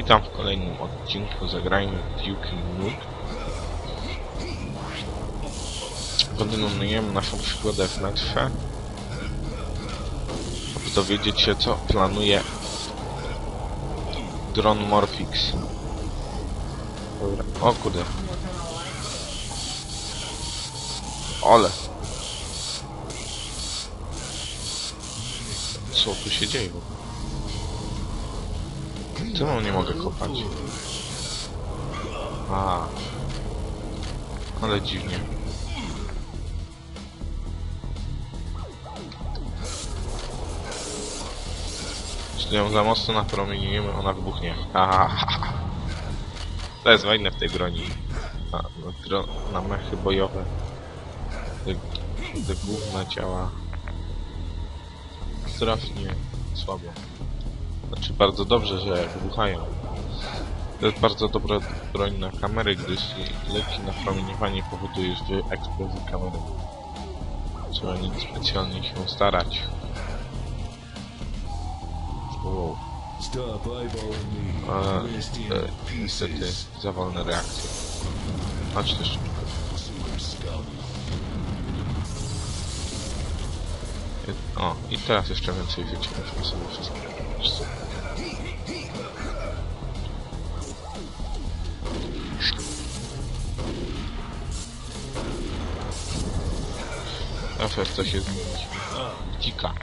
Witam w kolejnym odcinku Zagrajmy w Duke Nuke. Kontynuujemy naszą przygodę w metrze. Aby dowiedzieć się co planuje Dron Morphix. Dobra. O kurde. Ole. Co tu się dzieje? Czemu nie mogę kopać? A. Ale dziwnie. Jeśli ją za mocno napromieniujemy, ona wybuchnie. Aha. To jest fajne w tej broni. Na, na, na mechy bojowe. Te, te główne ciała. Strasznie słabo. Znaczy bardzo dobrze, że wybuchają. To jest bardzo dobra broń na kamery, gdyż lekkie napromieniowanie powoduje w eksplozji kamery. Trzeba nic specjalnie się starać. Wow. In e, niestety za wolne reakcje. Chodź też. Super scum. O, i teraz jeszcze więcej. Musimy sobie Zawsze chce się zmienić. Dzika.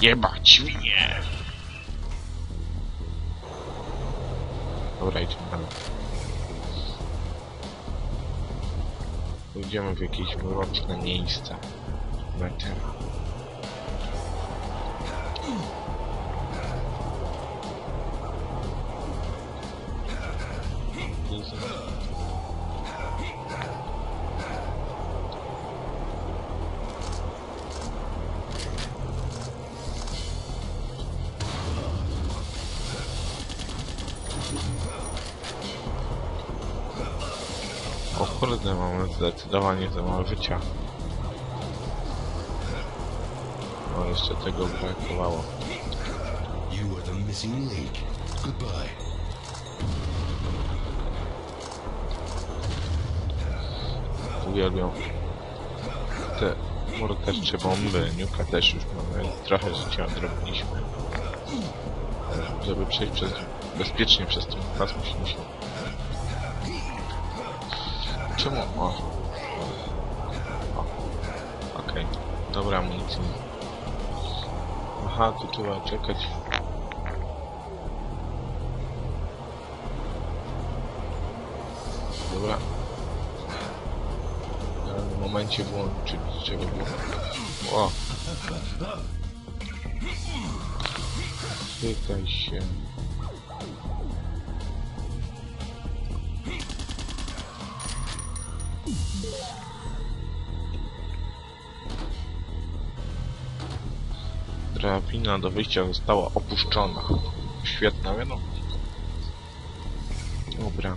Jebać świnie! Dobra, idziemy dalej. Pójdziemy w jakieś mroczne miejsca. Mety. O kurde, mamy zdecydowanie za mało życia. O, jeszcze tego brakowało. You are the missing link. Goodbye. Uwielbiam te mordercze bomby. Niuka też już mamy. Trochę życia odrobiliśmy. Żeby przejść przez, bezpiecznie przez ten pas musimy się... Czemu? O. Okej. Dobra, amunicji. Aha, tu trzeba czekać. Dobra. W danym momencie włączyć czego było. O! Chwytaj się. Drabina do wyjścia została opuszczona. Świetna wiadomość. Dobra.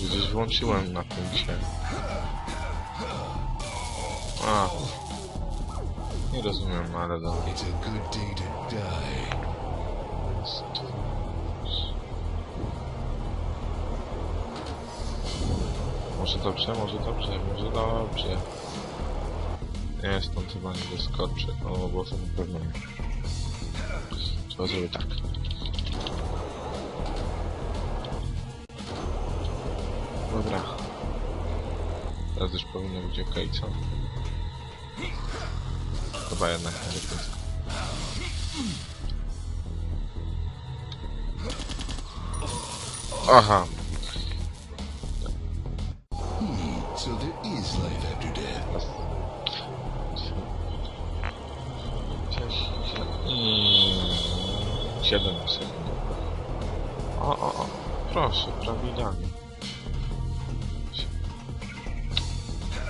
Gdzieś włączyłem na tym się. A. Nie rozumiem, ale dobra. It's a good day to die. Może dobrze, może dobrze, może dobrze. Nie, stąd chyba nie wyskoczy. O, bo to na pewno nie. Trzeba zrobić tak. Dobra. Teraz już powinno być ok, co? Chyba jednak nie. Aha, 7 sekund. O, o, o. Proszę, prawie idealnie.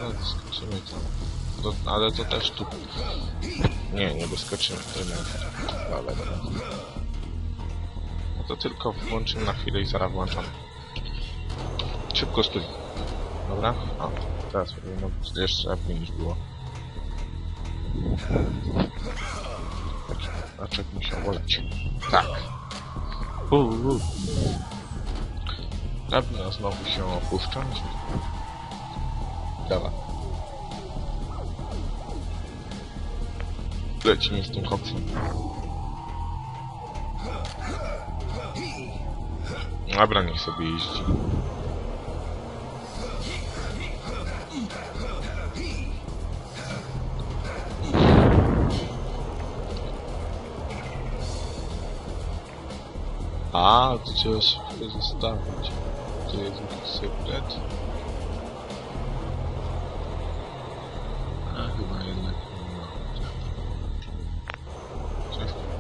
No, skoczymy tam. To, ale to też tu... Nie, nie wyskoczymy. To nie. Ale dobra. No to tylko włączymy na chwilę i zaraz włączam. Szybko stój. Dobra? O, teraz powinno jeszcze lepiej niż było. Znaczek musiał boleć. Tak. Uuu. Drabina znowu się opuszcza. Dobra. Lecimy z tym koksem. Dobra, niech sobie jeździ. A, to trzeba się zostawić. Tu jest jakiś sekret. A, chyba jednak nie ma.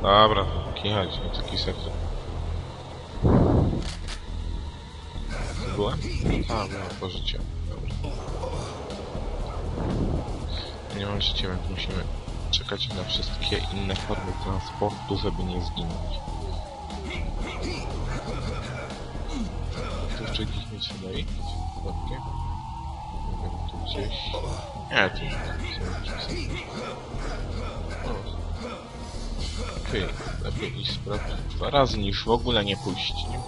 Dobra, kichać, nie taki sekret. To byłem? A, byłem po życiu. Nie mam życia, więc musimy czekać na wszystkie inne formy transportu, żeby nie zginąć. Tu jeszcze gdzieś nie trzeba iść? Dokładnie. Nie wiem, tu gdzieś... Nie, tu. O. Okej, lepiej iść sprawdzić dwa razy niż w ogóle nie pójść, nie?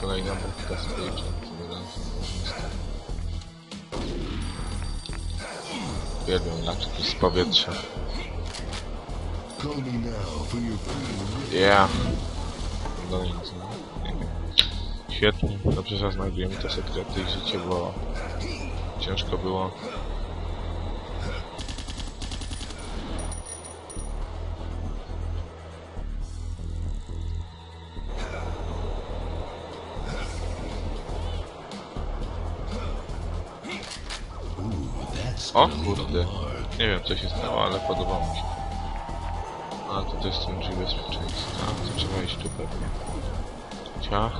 Kolejna budka z pejczem, tym razem. Uwielbiam laczki z powietrza. Yeah. Dalej nic wiem. Świetnie, dobrze, że znajdujemy te sekrety i życie, bo ciężko było. O kurde, nie wiem co się stało, ale podobało mi się. A, to też są drzwi bezpieczeństwa, to trzeba iść tu pewnie. Ciach.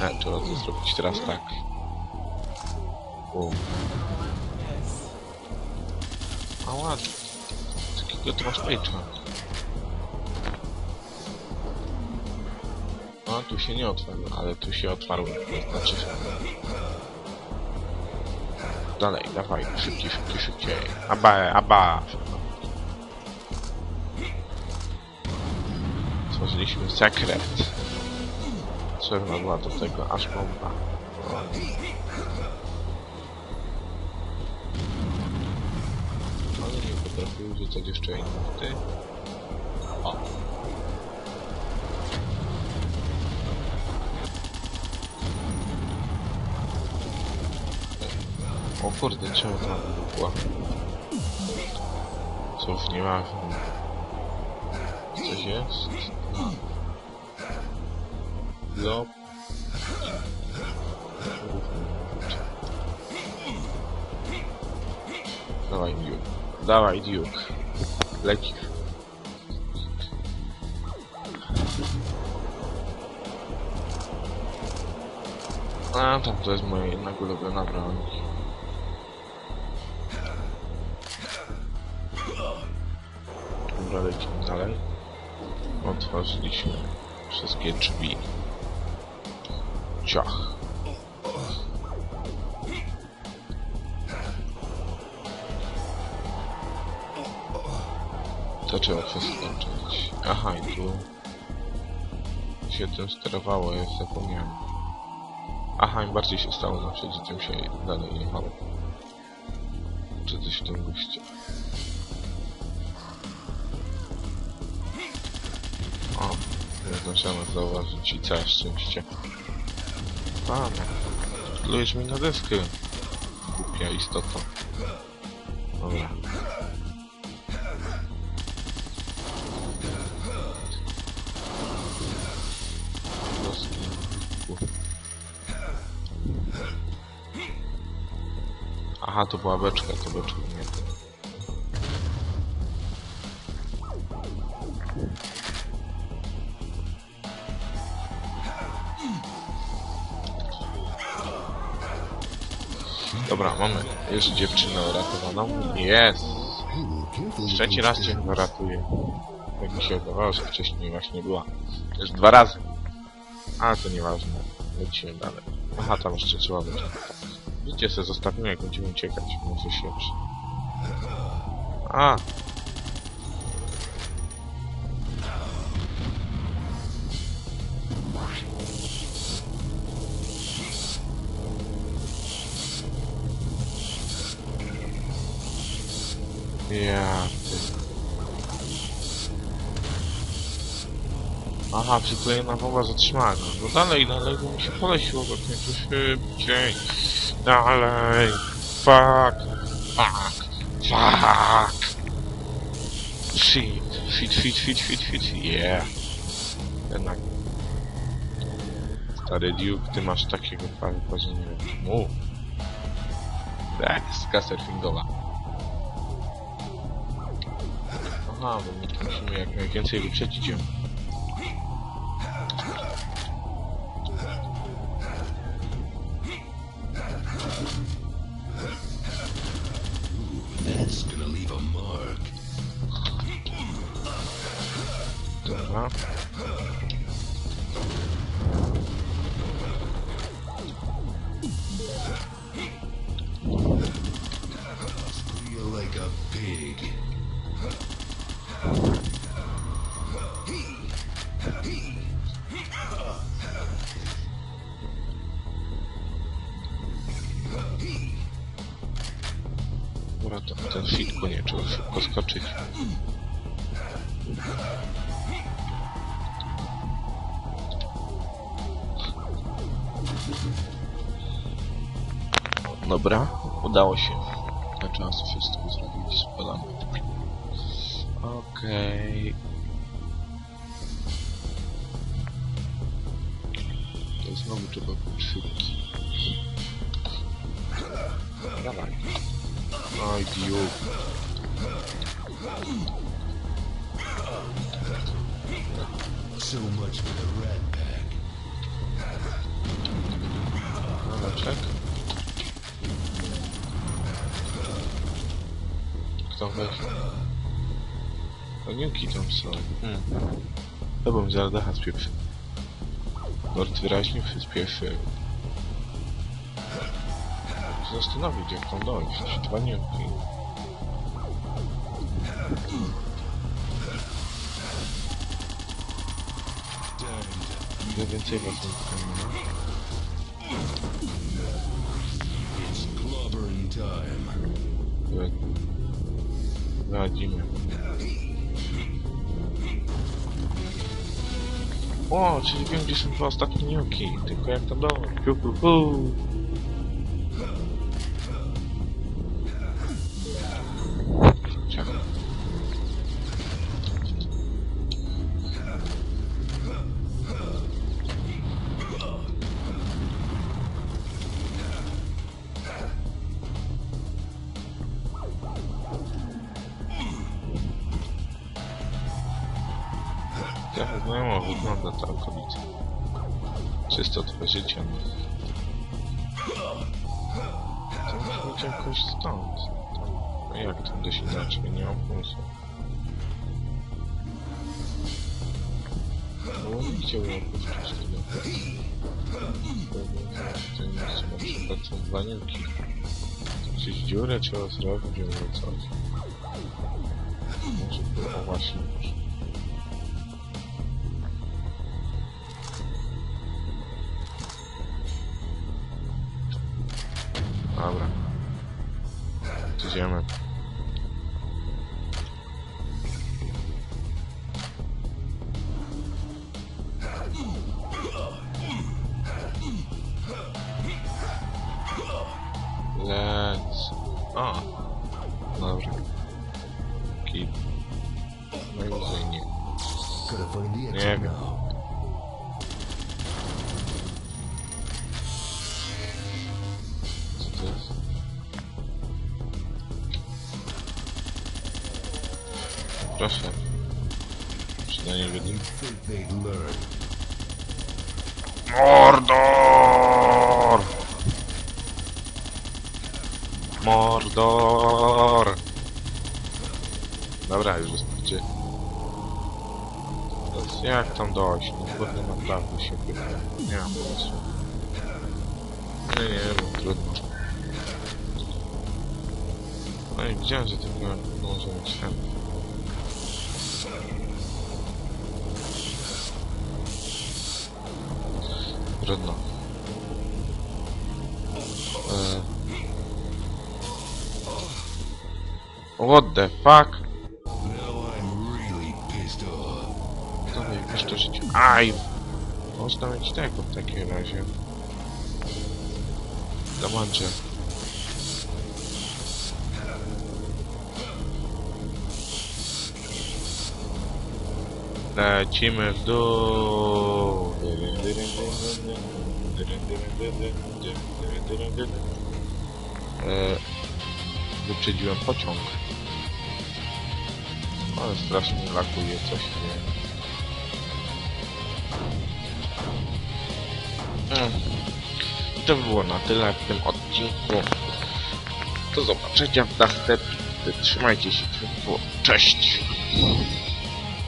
E, trzeba to zrobić teraz tak. Yes. A ładnie. Takiego pejcza. No, tu się nie otwarło, ale tu się otwarło. To znaczy się... Dalej, dawaj, szybciej, szybciej, szybciej. Aba, aba. Stworzyliśmy sekret. Potrzebna była do tego aż bomba. Ale nie potrafił rzucać jeszcze innych ty. O. O kurde, czemu tam była? Słów nie ma. Coś jest? Lob. Dawaj Duke. Dawaj Duke. Leci. A tam to jest moja jednak ulubiona broń. Dobra, lecimy dalej. Otworzyliśmy wszystkie drzwi. Ciach. To trzeba przeskoczyć. Aha, i tu się tym sterowało, ja zapomniałem. Aha, im bardziej się stało na tym się dalej jechało. Czy coś w tym. Zdążyłem zauważyć i całe szczęście. A, plujesz mi na deskę. Głupia istota. Dobra. Aha, to była beczka, to beczka Dobra, mamy. Jest dziewczynę uratowaną. Jest! Trzeci raz cię chyba ratuję. Jak mi się wydawało, że wcześniej właśnie była. Już dwa razy. A, to nieważne. Lecimy dalej. Aha, tam jeszcze trzeba być. Życie se zostawimy, jak będziemy uciekać. Może się przy... A! Aha, przyklejona bomba zatrzymała go. No dalej, dalej, bo mi się poleciło go nieco szybciej. Dalej. Fuck. Fuck. Fuck. Shit. Shit, shit, shit, shit, shit. Yeah. Jednak. Stary Duke, ty masz takiego że nie wiem czemu. Deska surfingowa. Aha, bo my musimy jak najwięcej wyprzedzić ją. Dobra. Dobra, ten fitku nie trzeba szybko skoczyć. Dobra, udało się. Na czas wszystko zrobić, spadamy. Okej. To znowu trzeba być szybki. Dawaj. Oj, Duke. So much for the rat czek. Kto weź? Koniuki tam są. Hmm. To bym zaraz dacha spieprzył. Lord wyraźnie przyspieszył. Zastanowić, jak tam dojść. Dwa niuki. Ile więcej was nie clobbering time. Wy- Radzimy. O, czyli wiem gdzie są dwa ostatnie niuki, tylko jak tam dojść. Jak znajomo wygląda twoje życie. To musi być jakoś stąd. No jak tam dość inaczej? Nie mam. No nie chciałbym opuszczać tyle. W tym miejscu na przykład są dwa niuki. Gdzieś dziurę trzeba zrobić albo coś. Może było, właśnie, German. Proszę. Przynajmniej learn. Mordor! Mordor! Dobra, już wystarczy. Jak tam dojść? No kurde, naprawdę się pyta. Nie mam pomysłu. Nie, nie, no trudno. No i widziałem, że ten miałem może być ten. Trudno. E... What the fuck? Now I'm really pissed off. Dalej, wiesz to życie. Aj! Można mieć tego w takim razie. Zamancie. Lecimy w dół. E, Wyprzedziłem pociąg. Ale strasznie lakuje, coś nie. To by było na tyle w tym odcinku. Do zobaczenia w następnym. Trzymajcie się. Cześć!